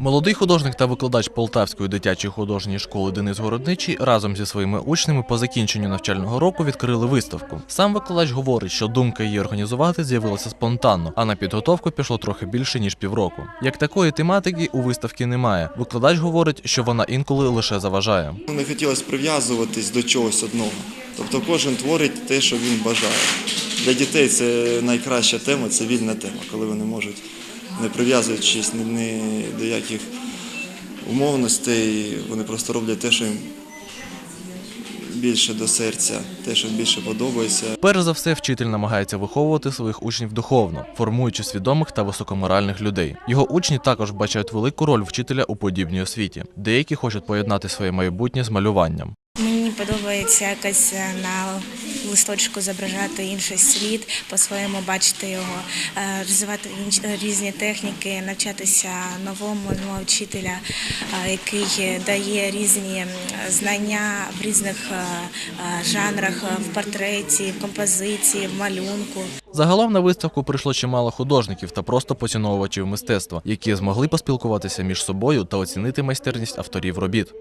Молодий художник та викладач Полтавської дитячої художньої школи Денис Городничий разом зі своїми учнями по закінченню навчального року відкрили виставку. Сам викладач говорить, що думка її організувати з'явилася спонтанно, а на підготовку пішло трохи більше ніж півроку. Як такої тематики у виставки немає. Викладач говорить, що вона інколи лише заважає. Не хотілося прив'язуватись до чогось одного. Тобто кожен творить те, що він бажає. Для дітей це найкраща тема, це вільна тема, коли вони можуть, не прив'язуючись ні, до яких умовностей, вони просто роблять те, що їм більше до серця, те, що більше подобається. Перш за все, вчитель намагається виховувати своїх учнів духовно, формуючи свідомих та високоморальних людей. Його учні також бачать велику роль вчителя у подібній освіті. Деякі хочуть поєднати своє майбутнє з малюванням. Подобається якось е, на листочку зображати інший світ, по-своєму бачити його, е, розвивати різні техніки, навчатися новому нового вчителя, е, який дає різні знання в різних жанрах в портреті, в композиції, в малюнку. Загалом на виставку прийшло чимало художників та просто поціновувачів мистецтва, які змогли поспілкуватися між собою та оцінити майстерність авторів робіт.